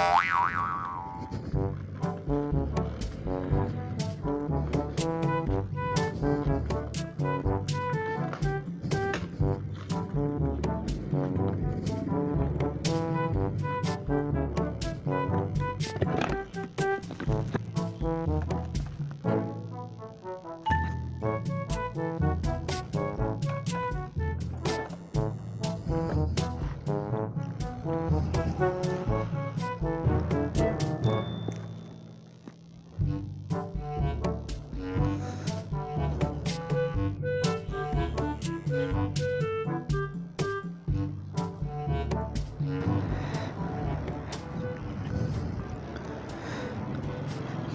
Oh,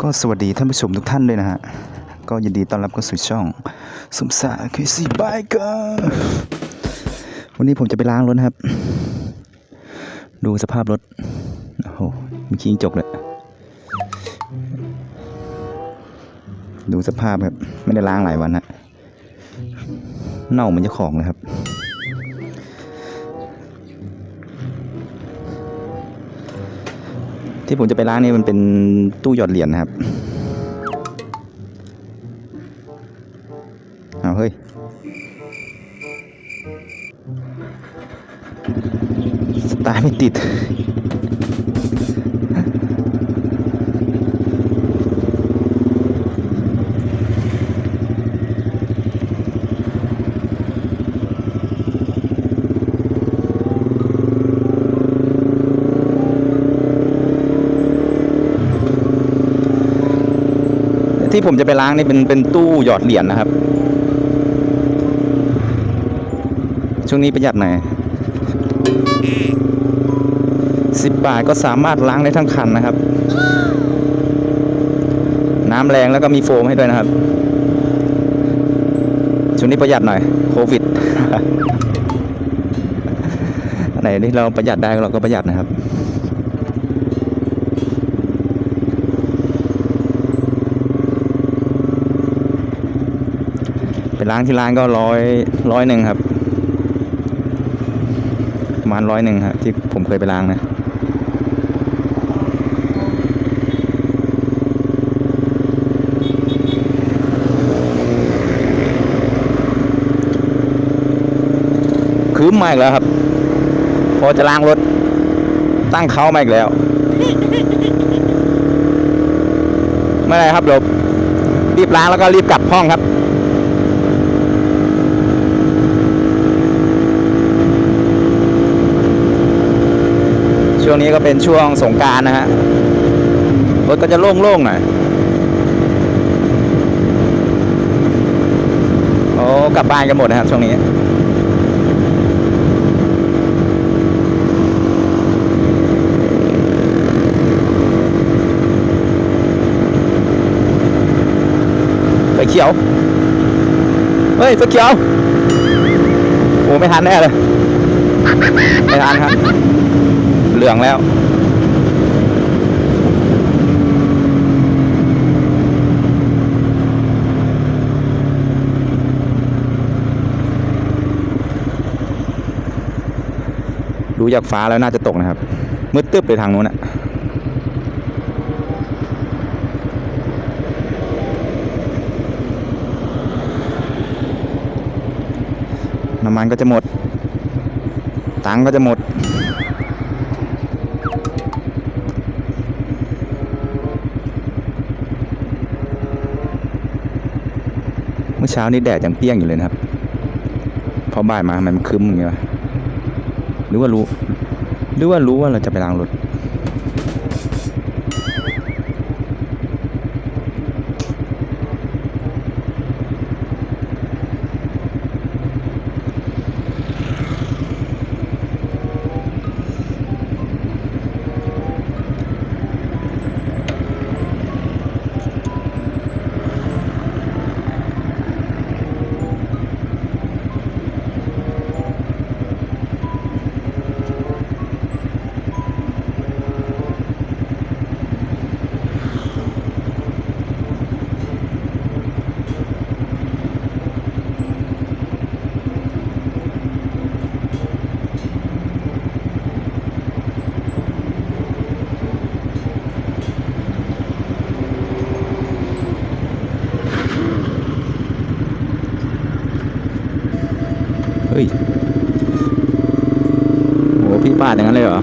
ก็สวัสดีท่านผู้ชมทุกท่านด้วยนะฮะ ก็ยินดีต้อนรับเข้าสู่ช่องสมศักดิ์คือสีบายเกอร์วันนี้ผมจะไปล้างรถนะครับ ดูสภาพรถ โอ้โหมีขี้จิ้งจกเลยดูสภาพครับ ไม่ได้ล้างหลายวันฮะ เน่าเหมือนเจ้าของเลยครับ ที่ผมจะไปล้างนี่มันเป็นตู้หยอดเหรียญนะครับเอาเฮ้ยสตาร์ไม่ติด ที่ผมจะไปล้างนี่เป็นเป็นตู้หยอดเหรียญนะครับ ช่วงนี้ประหยัดหน่อยสิบบาทก็สามารถล้างได้ทั้งคันนะครับ น้ำแรงแล้วก็มีโฟมให้ด้วยนะครับ ช่วงนี้ประหยัดหน่อยโควิดไหนที่เราประหยัดได้เราก็ประหยัดนะครับ ล้างที่ร้านก็ร้อยร้อยหนึ่งครับประมาณร้อยหนึ่งครับที่ผมเคยไปล้างนะคืมมาอีกแล้วครับ พอจะล้างรถ ตั้งเขามาอีกแล้ว ไม่ไรครับเดี๋ยวรีบล้างแล้วก็รีบกลับห้องครับ ช่วงนี้ก็เป็นช่วงสงการนะฮะรถก็จะโล่งๆหน่อยโอ้กลับบ้านกันหมดนะครับช่วงนี้ไฟเขียว เฮ้ยไฟเขียว โอ้ไม่ทันแน่เลย ไม่ทันครับ เหลืองแล้วดูจากฟ้าแล้วน่าจะตกนะครับ มืดตึ๊บเลยทางนู้นอะน้ำมันก็จะหมด ตังก็จะหมด เช้านี้แดดยังเปรี้ยงอยู่เลยนะครับ พอบ่ายมาทำไมมันคึ้มอย่างเงี้ยหรือว่ารู้ หรือว่ารู้ว่าเราจะไปล้างรถ เฮ้ยโหพี่ปาดอย่างนั้นเลยเหรอ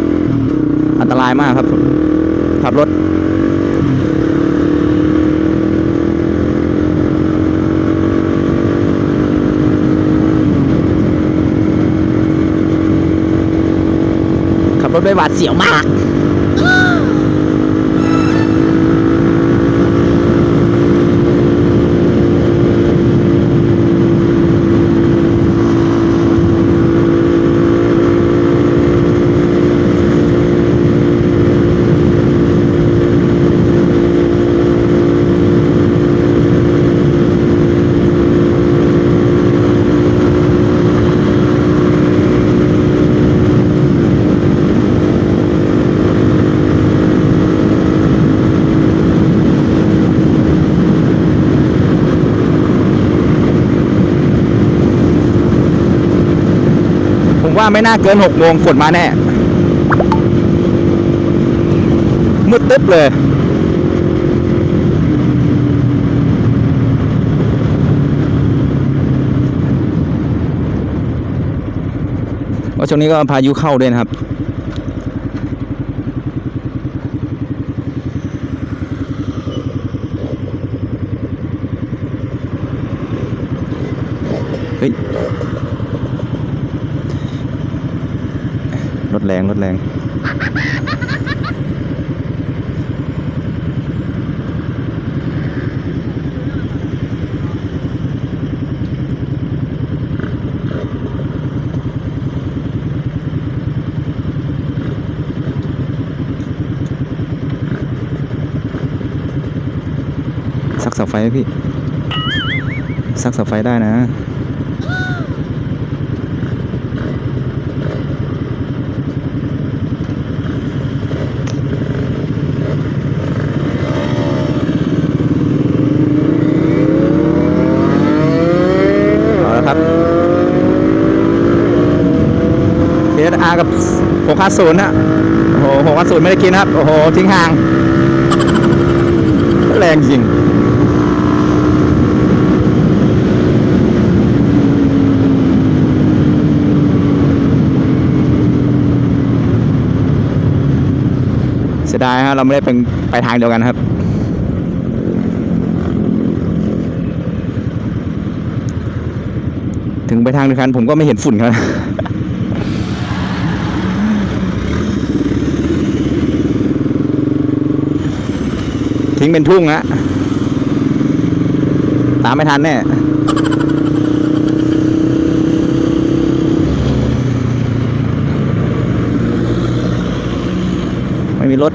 อันตรายมากครับ ขับรถขับรถไปหวาดเสียวมาก ไม่น่าเกินหกโมงฝนมาแน่ มืดตึ๊บเลยว่าช่วงนี้ก็พายุเข้าด้วยนะครับเฮ้ย รถ แรงรถแรง สักเสาไฟไหมพี่ สักเสาไฟได้นะ เอาละครับ KSR กับ 650นฮะโอ้โห650ไม่ได้กินนะครับ โอ้โห ทิ้งห่าง แรงจริงเสียดายฮะเราไม่ได้เป็นไปทางเดียวกันครับ ถึงไปทางเดียวกันผมก็ไม่เห็นฝุ่นครับ ทิ้งเป็นทุ่งฮะตามไม่ทันแน่ไม่มีรถ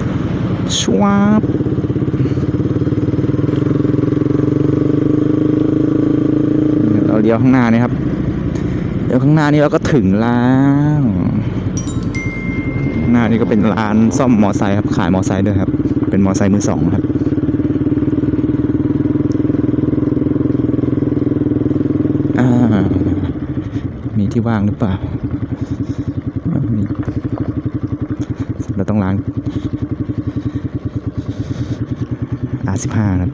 ชวาบเราเลี้ยวข้างหน้านี่ครับ เดี๋ยวข้างหน้านี้เราก็ถึงแล้วหน้านี่ก็เป็นร้านซ่อมมอไซค์ครับ ขายมอไซค์ด้วยครับ เป็นมอไซค์มือสองครับ อ่า มี ที่ว่างหรือเปล่าเราต้องล้าง R15 ครับ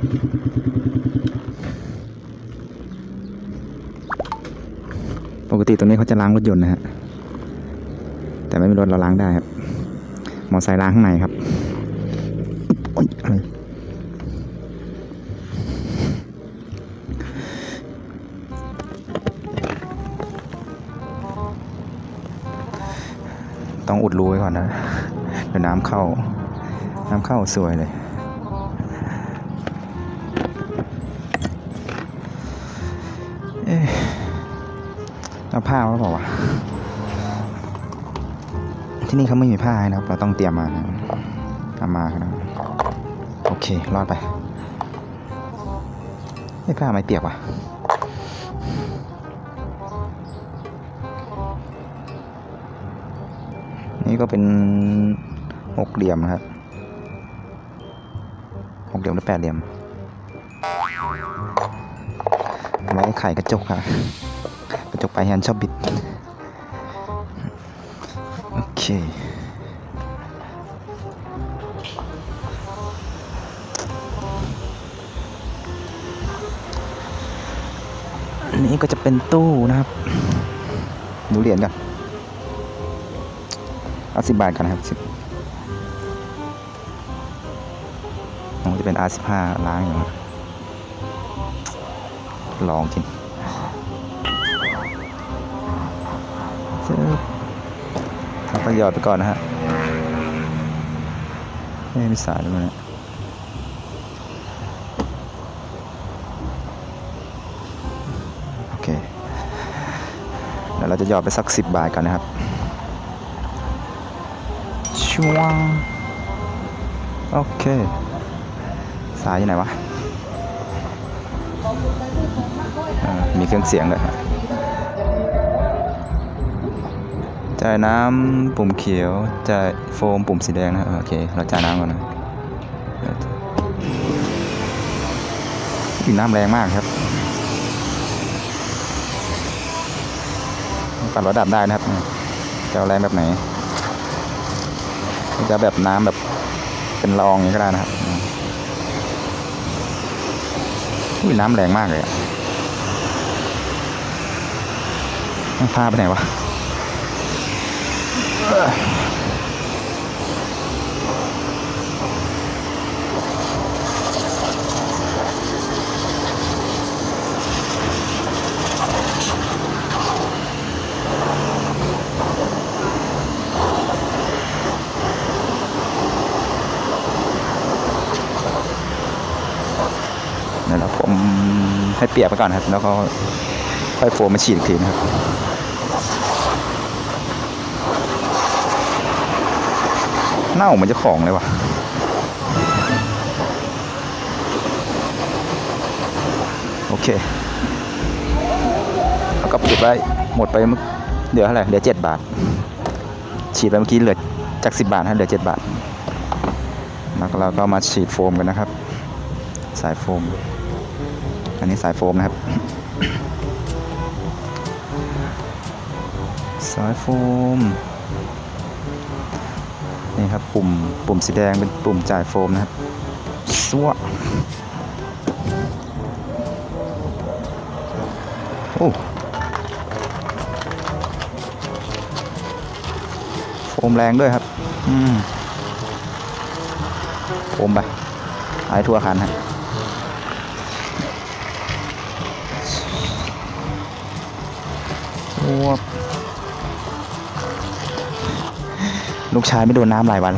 ปกติตรงนี้เขาจะล้างรถยนต์นะฮะ แต่ไม่มีรถเราล้างได้ครับ มอไซค์ล้างข้างในครับ โอ๊ยอะไร ต้องอุดรูไว้ก่อนนะเดี๋ยวน้ำเข้า น้ำเข้าสวยเลย เอ๊ะเอาผ้ามาเปล่าวะที่นี่เขาไม่มีผ้าให้นะครับ เราต้องเตรียมมานะเอามาครับโอเค รอดไป ไม่ผ้าไม่เปียกว่ะ นี่ก็เป็นหกเหลี่ยมครับหกเหลี่ยมหรือแปดเหลี่ยมไว้ไข่กระจกครับกระจกไปแฮนชอบบิด โอเคอันนี้ก็จะเป็นตู้นะครับ ดูเหรียญกัน เอาสิบบาทกันนะครับสิบโอ้จะเป็น R15 ล้างอยู่นะลองกินซึบเราก็หยอดไปก่อนนะฮะไม่มีสายด้วยนะโอเคเดี๋ยวเราจะหยอดไปสักสิบบาทกันนะครับ ช่วโอเค สายอยู่ไหนวะ มีเครื่องเสียงเลยจ่ายน้ำปุ่มเขียว จ่ายโฟมปุ่มสีแดงนะครับโอเค เราจ่ายน้ำก่อนนะน้ำแรงมากครับปรับระดับได้นะครับจะเอาแรงแบบไหน จะแบบน้ำแบบเป็นละอองอย่างนี้ก็ได้นะครับอุ้ยน้ำแรงมากเลยอะพาไปไหนวะเอ้ยเดี๋ยวเราผมให้ เปียกไปก่อนครับ แล้วก็ค่อยโฟมมาฉีดอีกทีนะครับเน่าเหมือนจะของเลยวะโอเคแล้วก็ปิดไว้หมดไปเหลือเท่าไหร่เหลือเจ็ดบาท ฉีดไปเมื่อกี้เหลือจากสิบบาทให้เหลือเจ็ดบาทแล้วเราก็มาฉีดโฟมกันนะครับ สายโฟม อันนี้สายโฟมนะครับ สายโฟม นี่ครับปุ่มปุ่มสีแดงเป็นปุ่มจ่ายโฟมนะครับสวะโอ้โฟมแรงด้วยครับ อืมโฟมไปหายทั่วคันฮะ วบลูกชายไม่โดนน้ำหลายวัน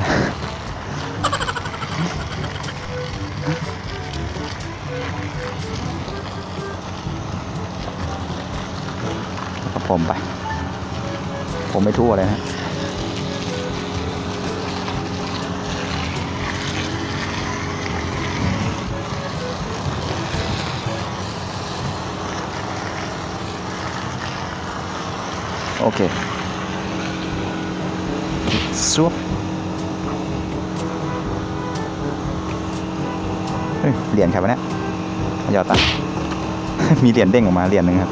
ล้วก็ผมไป ผมไม่ทั่วเลยนะ โอเคซุปเฮ้ยเหรียญครับวะเนี่ยหยอดตังมีเหรียญเด้งออกมาเหรียญหนึ่งครับ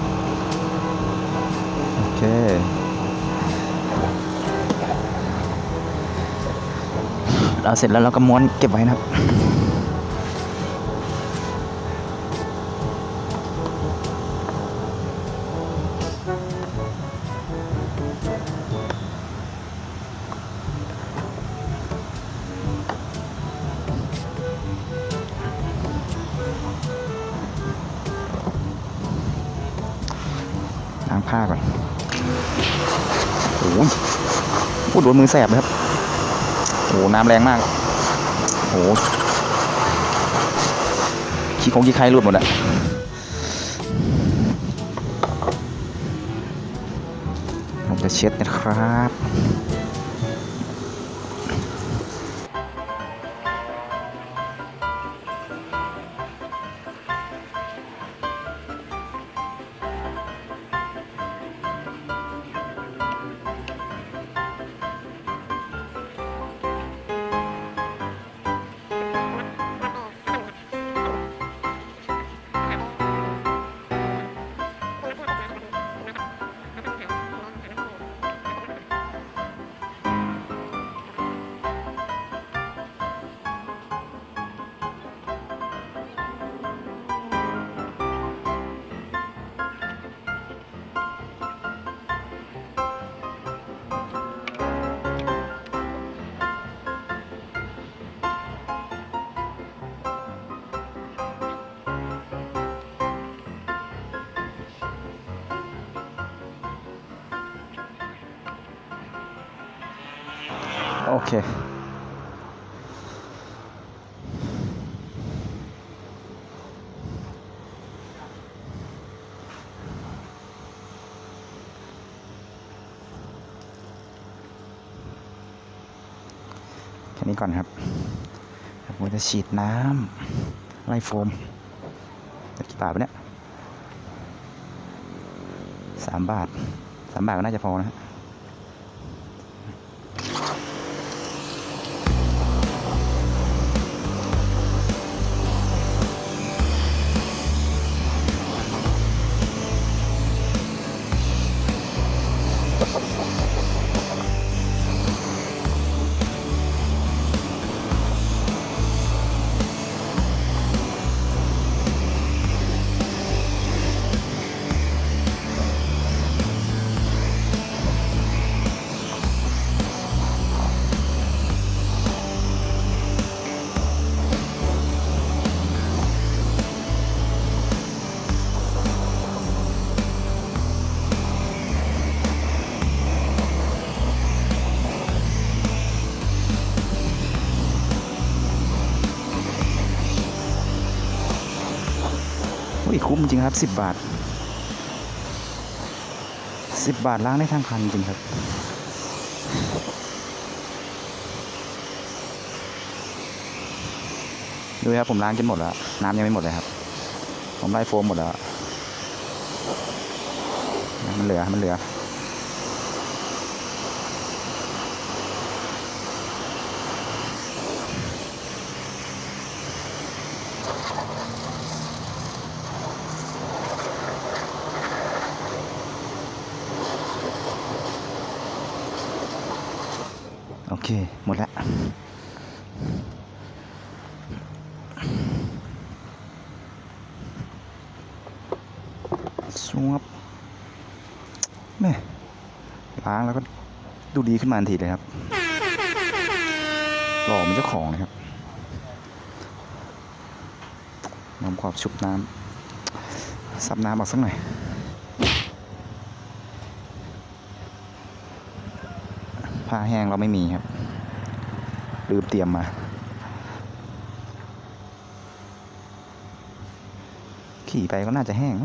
โอเคเราเสร็จแล้วเราก็ม้วนเก็บไว้นะครับ นมือแสบนะครับโอ้น้ำแรงมากโอ้ขี้คงขี้ใครหลุดหมดอะผมจะเช็ดนะครับ เคแค่นี้ก่อนครับผมจะฉีดน้ำไล่โฟมจะกี่บาทปะเนี่ยสามบาทสามบาทก็น่าจะพอนะฮะ อุ้ยคุ้มจริงครับสิบบาทสิบบาทล้างได้ทั้งคันจริงครับ ดูครับผมล้างจนหมดแล้ว น้ำยังไม่หมดเลยครับ ผมไล่โฟมหมดแล้ว มันเหลือ มันเหลือ แล้วสวบแม่ล้างแล้วก็ดูดีขึ้นมาทันทีเลยครับหล่อมันเจ้าของนะครับน้ำความชุบน้ำซับน้ำออกสักหน่อยผ้าแห้งเราไม่มีครับ ลืมเตรียมมาขี่ไปก็น่าจะแห้ง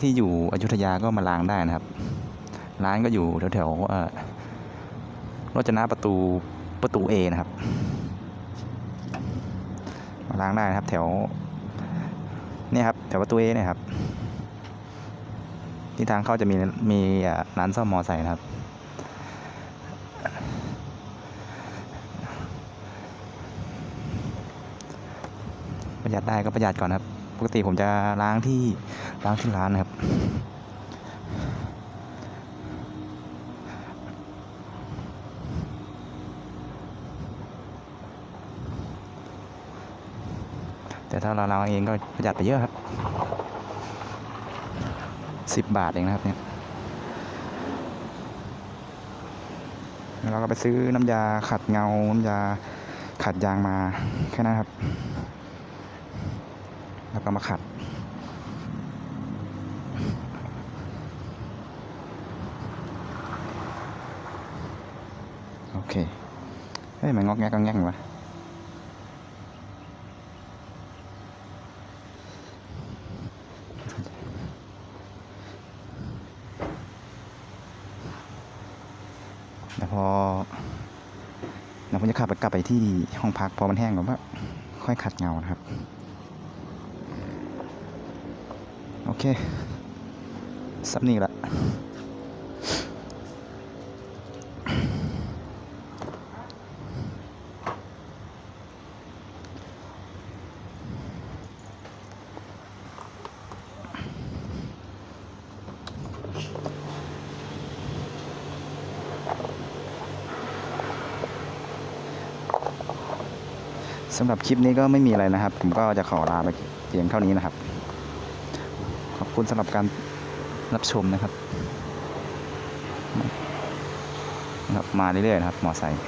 ที่อยู่อยุธยาก็มาล้างได้นะครับ ร้านก็อยู่แถวๆเออรจนาประตูประตูเอนะครับ มาล้างได้นะครับ แถวเนี่ยครับแถวประตูเอเนี่ยครับที่ทางเข้าจะมีมีร้านซ่อมมอไซค์นะครับ ประหยัดได้ก็ประหยัดก่อนครับ ปกติผมจะล้างที่ล้างที่ร้านนะครับ แต่ถ้าเราล้างเองก็ประหยัดไปเยอะครับสิบบาทเองนะครับเนี่ยแล้วเราก็ไปซื้อน้ำยาขัดเงา น้ำยาขัดยางมาแค่นั้นครับ แล้วก็มาขัด โอเค เฮ้ย มันงอกแงกงอกแงกวะแล้วพอแล้วผมจะขับไปกลับไปที่ห้องพักพอมันแห้งผมก็ค่อยขัดเงานะครับ โอ เคซับนี่ละสำหรับคลิปนี้ก็ไม่มีอะไรนะครับ ผมก็จะขอลาไปเพียงเท่านี้นะครับ คุณสำหรับการรับชมนะครับนะครับมาเรื่อยๆนะครับมอไซค์